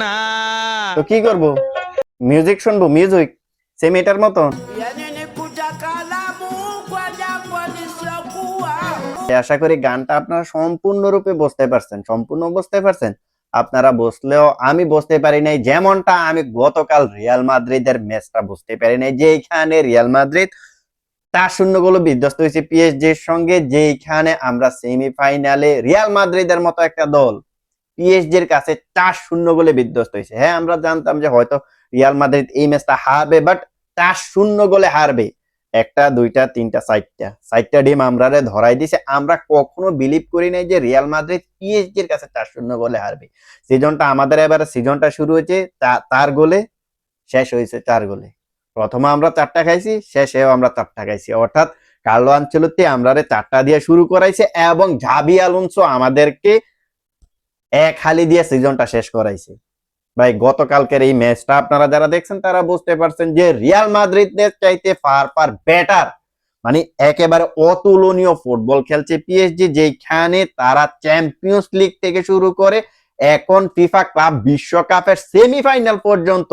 না তো কি করব? মিউজিক শুনব মিউজিক সেম এটার মতন? আশা করি গানটা আপনারা সম্পূর্ণরূপে বুঝতে পারছেন সম্পূর্ণ বুঝতে পারছেন। আপনারা বসলেও আমি বুঝতে পারি নাই যেমনটা আমি গতকাল রিয়াল মাদ্রিদের ম্যাচটা বুঝতে পারি নাই যেখানে রিয়াল মাদ্রিদ তার শূন্য গোলে বিধ্বস্ত হয়েছে পিএসজির সঙ্গে যেখানে আমরা সেমিফাইনালে রিয়াল মাদ্রিদের মতো একটা দল পিএসজির কাছে চার শূন্য গোলে বিধ্বস্ত হয়েছে। হ্যাঁ আমরা জানতাম যে হয়তো রিয়াল মাদ্রিদ এই ম্যাচটা হারবে বাট চার শূন্য গোলে হারবে। একটা, দুইটা, তিনটা, চারটা। চারটা ডিম আমরা ধরাই দিছে। আমরা কখনো বিলিভ করি নাই যে রিয়াল মাদ্রিদ পিএসজি এর কাছে চার শূন্য গোলে হারবে। সিজনটা আমাদের এবারে, সিজনটা শুরু হয়েছে তার গোলে, শেষ হয়েছে চার গোলে। প্রথমে আমরা চারটা খাইছি, শেষেও আমরা চারটা খাইছি। অর্থাৎ কার্লো আঞ্চলতি আমরা চারটা দিয়ে শুরু করাইছে এবং ঝাবি আলোনসো আমাদেরকে এক হালি দিয়ে সিজনটা শেষ করাইছে। ভাই, গতকালকের এই ম্যাচটা আপনারা যারা দেখছেন, তারা বুঝতে পারছেন যে রিয়াল মাদ্রিদের চাইতে ফার ফার বেটার মানে একেবারে অতুলনীয় ফুটবল খেলছে পিএসজি যেখানে তারা চ্যাম্পিয়ন্স লিগ থেকে শুরু করে এখন ফিফা ক্লাব বিশ্বকাপের সেমিফাইনাল পর্যন্ত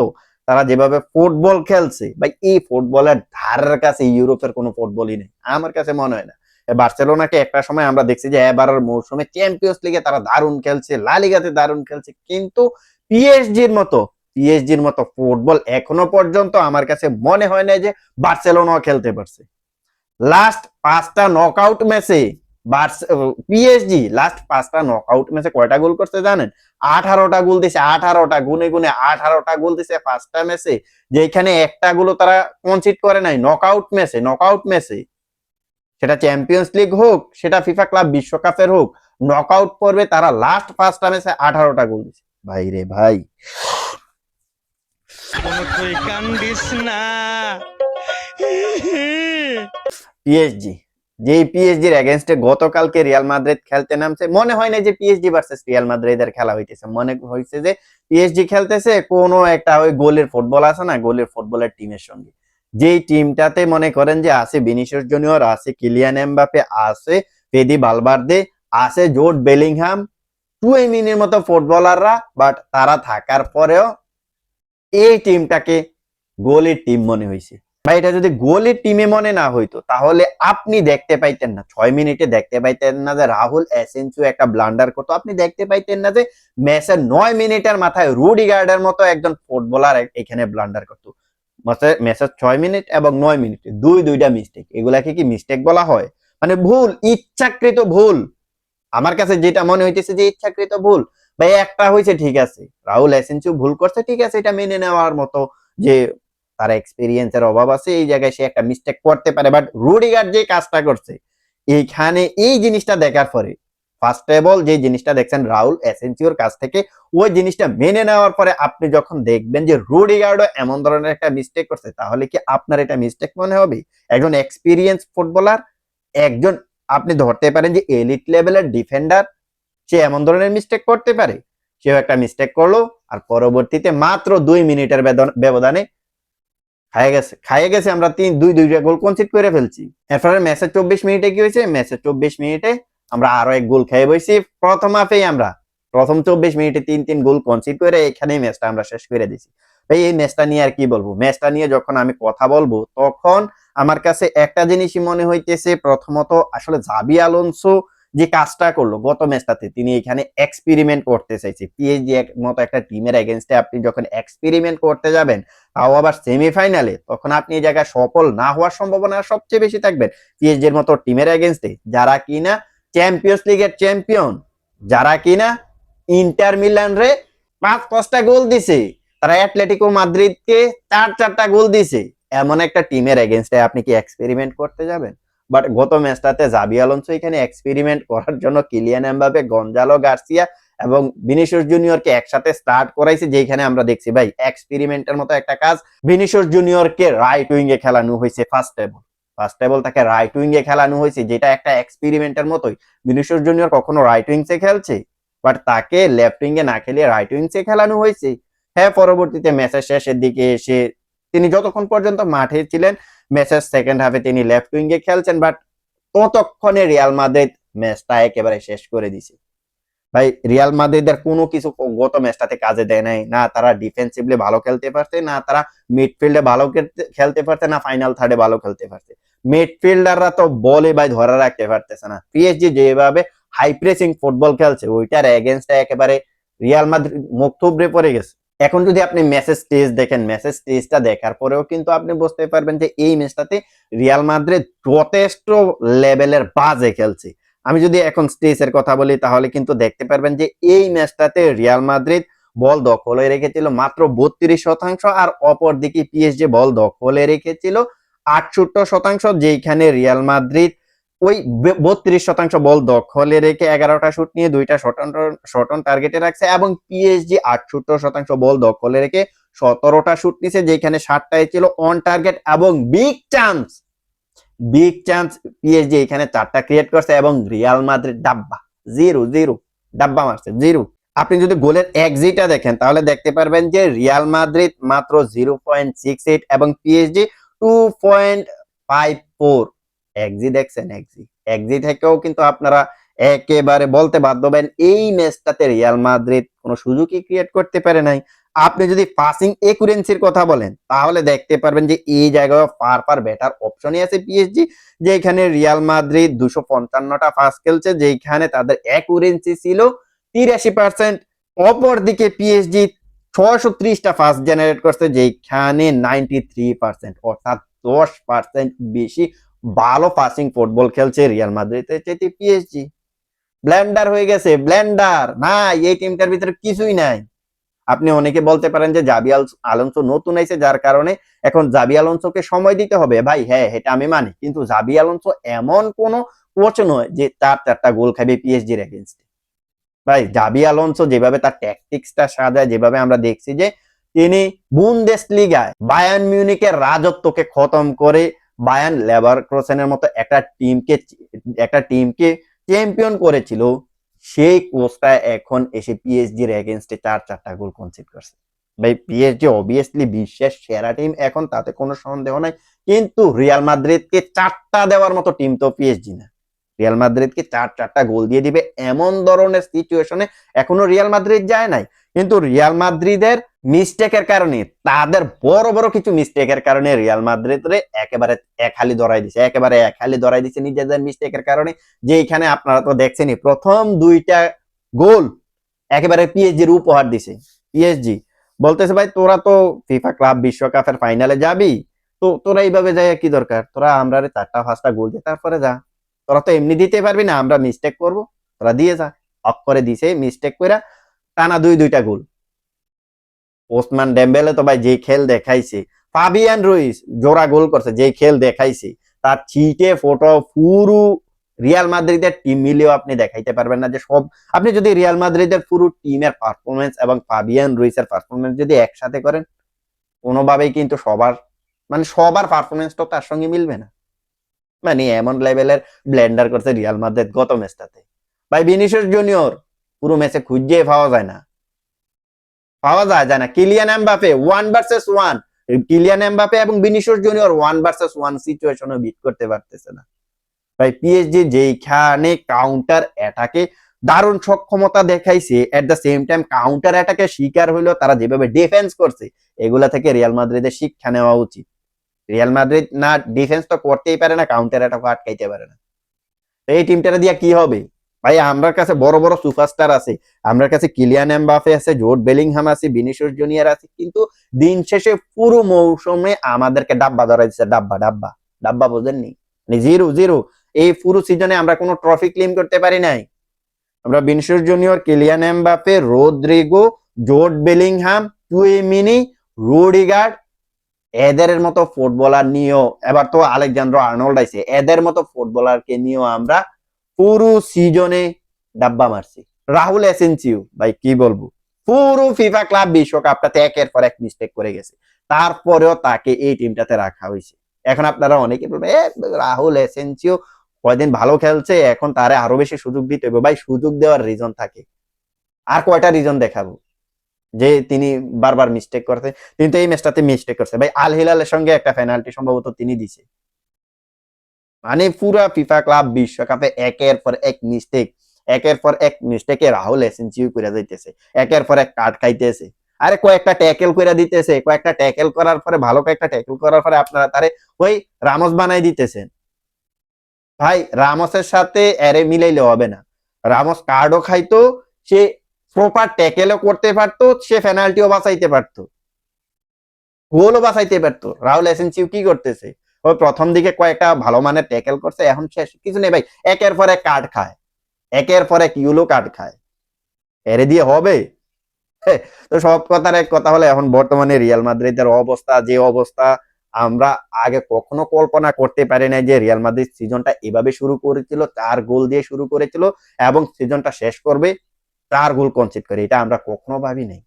তারা যেভাবে ফুটবল খেলছে। ভাই, এই ফুটবলের ধারের কাছে ইউরোপের কোনো ফুটবলই নেই। আমার কাছে মনে হয় না। বার্সেলোনাকে একটা সময় আমরা দেখছি যে এবারের মৌসুমে চ্যাম্পিয়ন্স লিগে তারা দারুণ খেলছে লালিগাতে দারুণ খেলছে। কিন্তু পিএসজির মতো পিএসজির মতো ফুটবল এখনও পর্যন্ত আমার কাছে মনে হয় না যে বার্সেলোনাও খেলতে পারছে। লাস্ট পাঁচটা নকআউট ম্যাচে পিএসজি লাস্ট পাঁচটা নকআউট ম্যাচে কয়টা গোল করছে জানেন? আঠারোটা গোল দিছে, আঠারোটা গুনে গুনে আঠারোটা গোল দিছে পাঁচটা ম্যাচে যেখানে একটা গুলো তারা কনসিড করে নাই নকআউট ম্যাচে নকআউট ম্যাচে সেটা চ্যাম্পিয়ন্স লিগ হোক, সেটা ফিফা ক্লাব বিশ্বকাপের হোক নকআউট পর্বে তারা লাস্ট পাঁচটা ম্যাচে আঠারোটা গোল দিছে ভাই রে ভাই। পিএসজি যেই পিএসজি এর এগেনস্টে গতকালকে রিয়াল মাদ্রিদ খেলতে নামছে, মনে হয় না যে পিএসজি ভার্সেস রিয়াল মাদ্রিদের খেলা হইতেছে, মনে হয়েছে যে পিএসজি খেলতেছে, কোনো একটা ওই গোলের ফুটবল আছে না গোলের ফুটবলের টিমের সঙ্গে। যেই টিমটাতে মনে করেন যে আছে বিনিশিয়াস জুনিয়র, আছে কিলিয়ান এমবাপে আছে পেদি বালবার্দে আছে জোট বেলিংহাম টু টুয়েমিনের মতো ফুটবলাররা বাট তারা থাকার পরেও এই টিমটাকে গোলের টিম মনে হয়েছে। ভাই, এটা যদি গোলের টিমে মনে না হইতো, তাহলে আপনি দেখতে পাইতেন না, ছয় মিনিটে দেখতে পাইতেন না যে রাহুল এসেন্সু একটা ব্লান্ডার করতো, আপনি দেখতে পাইতেন না যে ম্যাচের নয় মিনিটের মাথায় রুডি গার্ডের মতো একজন ফুটবলার এখানে ব্লান্ডার করতো। ম্যাচের ছয় মিনিট এবং নয় মিনিটে দুই দুইটা মিস্টেক এগুলাকে কি মিস্টেক বলা হয়? মানে ভুল, ইচ্ছাকৃত ভুল। আমার কাছে যেটা মনে হইতেছে যে ইচ্ছাকৃত ভুল, ভাই, একটা হয়েছে ঠিক আছে। রাহুল এসেন্সু ভুল করছে, ঠিক আছে, এটা মেনে নেওয়ার মতো যে তার এক্সপিরিয়েন্সের অভাব আছে, এই জায়গায় সে একটা মিস্টেক করতে পারে বাট রুডিগার যে কাজটা করছে, এইখানে এই জিনিসটা দেখার পরে ফার্স্ট অফ অল যে জিনিসটা দেখছেন রাহুল এসেন্সিওর কাছ থেকে, ওই জিনিসটা মেনে নেওয়ার পরে আপনি যখন দেখবেন যে রুডিগার্ডও এমন ধরনের একটা মিস্টেক করছে, তাহলে কি আপনার এটা মিস্টেক মনে হবে? একজন এক্সপিরিয়েন্স ফুটবলার একজন আপনি ধরতে পারেন যে এলিট লেভেলের ডিফেন্ডার সে এমন ধরনের মিস্টেক করতে পারে। সেও একটা মিস্টেক করল, আর পরবর্তীতে মাত্র দুই মিনিটের ব্যবধানে খাইয়ে গেছে। খাইয়ে গেছে আমরা তিন, দুই, দুইটা গোল কনসিড করে ফেলছি। এরপরে ম্যাচের চব্বিশ মিনিটে কি হয়েছে? ম্যাচের চব্বিশ মিনিটে আমরা আরও এক গোল খেয়ে বসছি প্রথম হাফেই আমরা। প্রথম চব্বিশ মিনিটে তিন তিন গোল কনসিড করে এখানেই ম্যাচটা আমরা শেষ করে দিছি ভাই, এই ম্যাচটা নিয়ে আর কি বলব? ম্যাচটা নিয়ে যখন আমি কথা বলব, তখন আমার কাছে একটা জিনিসই মনে হইতেছে, প্রথমত আসলে জাবি আলোনসো যে কাজটা করল গত ম্যাচটাতে তিনি এখানে এক্সপেরিমেন্ট করতে চাইছে। পিএইচডি মতো একটা টিমের এগেনস্টে আপনি যখন এক্সপেরিমেন্ট করতে যাবেন, তাও আবার সেমিফাইনালে তখন আপনি এই জায়গায় সফল না হওয়ার সম্ভাবনা সবচেয়ে বেশি থাকবে। পিএইচডি এর মতো টিমের এগেনস্টে যারা কিনা চ্যাম্পিয়ন্স লিগের চ্যাম্পিয়ন যারা কিনা ইন্টার মিলান রে পাঁচ পাঁচটা গোল দিছে। তারা অ্যাটলেটিকো মাদ্রিদকে চার, চারটা গোল দিছে। এমন একটা টিমের এগেনস্টে আপনি কি এক্সপেরিমেন্ট করতে যাবেন? বাট গত ম্যাচটাতে জাবি আলোনসো এখানে এক্সপেরিমেন্ট করার জন্য কিলিয়ান এমবাপে গঞ্জালো গার্সিয়া এবং ভিনিসিয়াস জুনিয়রকে একসাথে স্টার্ট করাইছে যেখানে আমরা দেখছি, ভাই এক্সপেরিমেন্টের মতো একটা কাজ। ভিনিসিয়াস জুনিয়রকে রাইট উইং এ খেলানো হয়েছে ফার্স্ট টেবল ফার্স্ট টেবল তাকে রাইট উইং এ খেলানো হয়েছে, যেটা একটা এক্সপেরিমেন্টের মতোই। ভিনিসিয়াস জুনিয়র কখনো রাইট উইংসে খেলছে বাট তাকে লেফট উইং এ না খেলিয়ে রাইট উইংসে খেলানো হয়েছে। হ্যাঁ পরবর্তীতে ম্যাচের শেষের দিকে এসে তিনি যতক্ষণ পর্যন্ত মাঠে ছিলেন ম্যাচের সেকেন্ড হাফে তিনি লেফট উইং এ খেলছেন বাট ততক্ষণে রিয়াল মাদ্রিদ ম্যাচটা একেবারে শেষ করে দিছে। ভাই রিয়াল মাদ্রিদের কোনো কিছু গত ম্যাচটাতে কাজে দেয় নাই। না, তারা ডিফেন্সিভলি ভালো খেলতে পারছে, না, তারা মিডফিল্ডে ভালো খেলতে পারছে, না ফাইনাল থার্ডে ভালো খেলতে পারছে। মিডফিল্ডাররা তো বলে ভাই ধরে রাখতে পারতেছে না। পিএসজি যেভাবে হাই প্রেসিং ফুটবল খেলছে, ওইটার এগেনস্টে একেবারে রিয়াল মাদ্রিদ মুখ থুবড়ে পড়ে গেছে। এখন যদি আপনি ম্যাচের স্টেজ দেখেন ম্যাচের স্টেজটা দেখার পরেও কিন্তু আপনি বুঝতে পারবেন যে এই ম্যাচটাতে রিয়াল মাদ্রিদ যথেষ্ট লেভেলের বাজে খেলছে। আমি যদি এখন স্টেজের কথা বলি, তাহলে কিন্তু দেখতে পারবেন যে এই ম্যাচটাতে রিয়াল মাদ্রিদ বল দখলে রেখেছিল মাত্র বত্রিশ শতাংশ, আর অপর দিকে পিএসজি বল দখলে রেখেছিল আটষট্টি শতাংশ যেখানে রিয়াল মাদ্রিদ ওই বত্রিশ শতাংশ বল দখলে রেখে এগারোটা শুট নিয়ে দুইটা শটন অন টার্গেটে রাখছে এবং পিএসজি আটষট্টি শতাংশ বল দখলে রেখে সতেরোটা শুট নিছে যেখানে ষাটটাই ছিল অন টার্গেট এবং big chance big chance PSG এখানে চারটা ক্রিয়েট করছে এবং রিয়াল মাদ্রিদ ডাব্বা, জিরো জিরো, ডাব্বা মারছে, জিরো। আপনি যদি গোলের এক্সিটা দেখেন, তাহলে দেখতে পারবেন যে রিয়াল মাদ্রিদ মাত্র জিরো পয়েন্ট সিক্স এইট এবং PSG two point five four xG দেখছেন এক্সি এক্সি থেকেও কিন্তু আপনারা একেবারে বলতে বাধ্য হবেন, এই রিয়াল মাদ্রিদ কোনো ক্রিয়েট করতে পারে নাই। আপনি যদি পাসিং কথা বলেন, তাহলে দেখতে পারবেন যে এই জায়গায় ফার ফার বেটার অপশনই আছে পিএসজি রিয়াল মাদ্রিদ দুশো পঞ্চান্নটা ফার্স্ট খেলছে যেখানে তাদের একুরেন্সি ছিল তিরাশি পার্সেন্ট পিএসজি ছয়শো ত্রিশটা ফার্স্ট জেনারেট করছে যেখানে নাইনটি থ্রি পার্সেন্ট অর্থাৎ দশ পার্সেন্ট বেশি ভালো পাসিং ফুটবল খেলছে রিয়াল মাদ্রিদের চাইতে পিএসজি ব্লেন্ডার হয়ে গেছে ব্ল্যান্ডার না এই টিমটার ভিতরে কিছুই নাই। আপনি অনেকে বলতে পারেন যে জাবি আল- আলোনসো নতুন আইছে, যার কারণে এখন জাবি আলোনসোকে সময় দিতে হবে। ভাই হ্যাঁ এটা আমি মানি, কিন্তু জাবি আলোনসো এমন কোন কোচ নয় যে তার চারটা গোল খাবে পিএসজির এগেনস্টে ভাই জাবি আলোনসো যেভাবে তার ট্যাকটিক্সটা সাজায়, যেভাবে আমরা দেখছি যে তিনি বুন্দেস লিগায় বায়ান মিউনিকের রাজত্বকে খতম করে বায়ান লেবার ক্রোসেনের মতো একটা টিমকে একটা টিমকে চ্যাম্পিয়ন করেছিল, সেই কোচটা এখন এসে পিএসজির এগেনস্টে চার, চারটা গোল কনসিড করছে। ভাই পিএসজি অবভিয়াসলি বিশ্বের সেরা টিম এখন তাতে কোনো সন্দেহ নাই, কিন্তু রিয়াল মাদ্রিদকে চারটা দেওয়ার মতো টিম তো পিএসজি না। রিয়াল মাদ্রিদকে চার চারটা গোল দিয়ে দিবে এমন ধরনের সিচুয়েশনে এখনও রিয়াল মাদ্রিদ যায় নাই। কিন্তু রিয়াল মাদ্রিদের মিস্টেকের কারণে, তাদের বড় বড় কিছু মিস্টেকের কারণে রিয়াল মাদ্রিদ রে একেবারে এক হালি ধরাই দিছে, একেবারে এক হালি ধরাই দিছে নিজেদের মিস্টেকের কারণে। যে এখানে আপনারা তো দেখছেনই, প্রথম দুইটা গোল একেবারে পিএসজির উপহার দিছে পিএসজি বলতেছে, ভাই, তোরা তো ফিফা ক্লাব বিশ্বকাপের ফাইনালে যাবি, তো তোরা এইভাবে যাই কি দরকার? তোরা আমরা চারটা পাঁচটা গোল দিয়ে তারপরে যা। তোরা তো এমনি দিতে পারবি না, আমরা মিস্টেক করব। তোরা দিয়ে যা। অফ করে দিছে মিস্টেক করে টানা দুই, দুইটা গোল। ওসমান ডেম্বেলে তো ভাই যে খেল দেখাইছে, ফাবিয়ান রুইস জোড়া গোল করছে যে খেল দেখাইছে, তার চিটে ফটো পুরো রিয়াল মাদ্রিদের টিম মিলেও আপনি দেখাইতে পারবেন না যে সব আপনি যদি রিয়াল মাদ্রিদের পুরো টিমের পারফরমেন্স এবং ফাবিয়ান রুইসের পারফরমেন্স যদি একসাথে করেন, কোনোভাবেই কিন্তু সবার মানে সবার পারফরমেন্সটা তার সঙ্গে মিলবে না। মানে এমন লেভেলের ব্লেন্ডার করছে রিয়াল মাদ্রিদ গত ম্যাচটাতে। ভাই বিনিশিয়াস জুনিয়র পুরো ম্যাচে খুঁজে পাওয়া যায় না। পাওয়া যায় যায় না। Kylian Mbappe one versus one Kylian Mbappe এবং Vinicius Junior one versus one সিচুয়েশনে বিট করতে পারতেছে না। ভাই পিএসজি যেইখানে কাউন্টার অ্যাটাকে দারুণ সক্ষমতা দেখাইছে at the same time counter অ্যাটাকে শিকার হইল তারা যেভাবে ডিফেন্স করছে, এগুলা থেকে রিয়াল মাদ্রিদের শিক্ষা নেওয়া উচিত। রিয়াল মাদ্রিদ না ডিফেন্স তো করতেই পারে না কাউন্টার অ্যাটাক আটকাইতে পারে না। এই টিমটা দিয়ে কি হবে? ভাই আমার কাছে বড় বড় সুপারস্টার আছে। আমার কাছে কিলিয়ান এমবাফে আছে, জোট বেলিংহাম আছে বিনিশিয়াস জুনিয়র আছে, কিন্তু দিন শেষে পুরো মৌসুমে আমাদেরকে ডাব্বা ধরা দিচ্ছে ডাব্বা ডাব্বা ডাব্বা বোঝেননি? মানে জিরো জিরো। এই পুরো সিজনে আমরা কোনো ট্রফি ক্লেম করতে পারি নাই। আমরা Vinicius Junior Kylian Mbappe Rodrygo Jude Bellingham Tchouameni Rudiger এদের মতো ফুটবলার নিয়েও, এবার তো আলেকজান্ড্রো আর্নল্ড আইছে, এদের মতো ফুটবলারকে নিয়েও আমরা পুরো সিজনে ডাব্বা মারছি। রাহুল এসেন্সিও, ভাই, কি বলব? পুরো ফিফা ক্লাব বিশ্বকাপটাতে একের পর এক মিস্টেক করে গেছে। তারপরেও তাকে এই টিমটাতে রাখা হয়েছে। এখন আপনারা অনেকে বলবেন, এ, রাহুল এসেন্সিও কয়দিন ভালো খেলছে, এখন তারে আরও বেশি সুযোগ দিতে হবে ভাই, সুযোগ দেওয়ার রিজন থাকে। আর কয়টা রিজন দেখাবো? যে তিনি বারবার মিস্টেক করতে তিনি তো এই ম্যাচটাতে মিস্টেক করছে। ভাই, আল হিলালের সঙ্গে একটা পেনাল্টি সম্ভবত তিনি দিছে। মানে পুরা ফিফা ক্লাব বিশ্বকাপে একের পর এক মিস্টেক একের পর এক মিস্টেকে রাহুল এসেন্সিও করে যাইতেছে, একের পর এক কাট খাইতেছে। আরে কয়েকটা ট্যাকেল করে দিতেছে, কয়েকটা ট্যাকেল করার পরে, ভালো কয়েকটা ট্যাকেল করার পরে আপনারা তারে ওই রামস বানাই দিতেছেন। ভাই, রামসের সাথে এরে মিলাইলে হবে না। রামস কার্ডও খাইতো, সে প্রপার ট্যাকেলও করতে পারতো, সে পেনাল্টিও বাঁচাইতে পারতো। গোলও বাঁচাইতে পারতো। রাহুল এসেন্সিও কি করতেছে? ওই প্রথম দিকে কয়েকটা ভালো মানের ট্যাকেল করছে, এখন শেষ। কিছু নেই ভাই, একের পর এক কার্ড খায়। একের পর এক ইউলো কার্ড খায়। এরে দিয়ে হবে? তো সব কথার এক কথা হলো, এখন বর্তমানে রিয়াল মাদ্রিদের অবস্থা, যে অবস্থা, আমরা আগে কখনো কল্পনা করতে পারি না যে রিয়াল মাদ্রিদ সিজনটা এভাবে শুরু করেছিল, চার গোল দিয়ে শুরু করেছিল, এবং সিজনটা শেষ করবে। চার গোল কনসিড করে, এটা আমরা কখনো ভাবি নাই।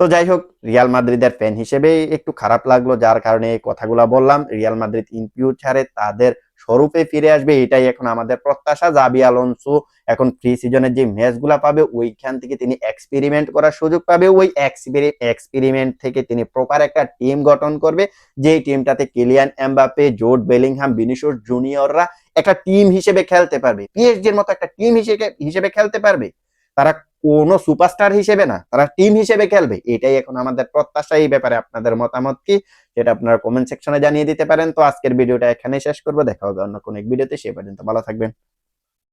তো যাই হোক, রিয়াল মাদ্রিদের ফ্যান হিসেবে একটু খারাপ লাগল, যার কারণে এই কথাগুলা বললাম। রিয়াল মাদ্রিদ ইন ফিউচারে তাদের স্বরূপে ফিরে আসবে, এটাই এখন আমাদের প্রত্যাশা। জাবি আলোনসো এখন প্রি সিজনের যে ম্যাচগুলা পাবে, ওইখান থেকে তিনি এক্সপেরিমেন্ট করার সুযোগ পাবে। ওই এক্সপেরিমেন্ট থেকে তিনি প্রপার একটা টিম গঠন করবে। যে টিমটাতে কিলিয়ান এমবাপে জোর্ড বেলিংহাম বিনিশোর জুনিয়ররা একটা টিম হিসেবে খেলতে পারবে। পিএসজির মতো একটা টিম হিসেবে হিসেবে খেলতে পারবে। তারা কোনো সুপারস্টার হিসেবে না, তারা টিম হিসেবে খেলবে। এটাই এখন আমাদের প্রত্যাশা, এই ব্যাপারে আপনাদের মতামত কি সেটা আপনারা কমেন্ট সেকশনে জানিয়ে দিতে পারেন। তো আজকের ভিডিওটা এখানে শেষ করব। দেখা হবে অন্য কোনো এক ভিডিওতে সে পর্যন্ত ভালো থাকবেন।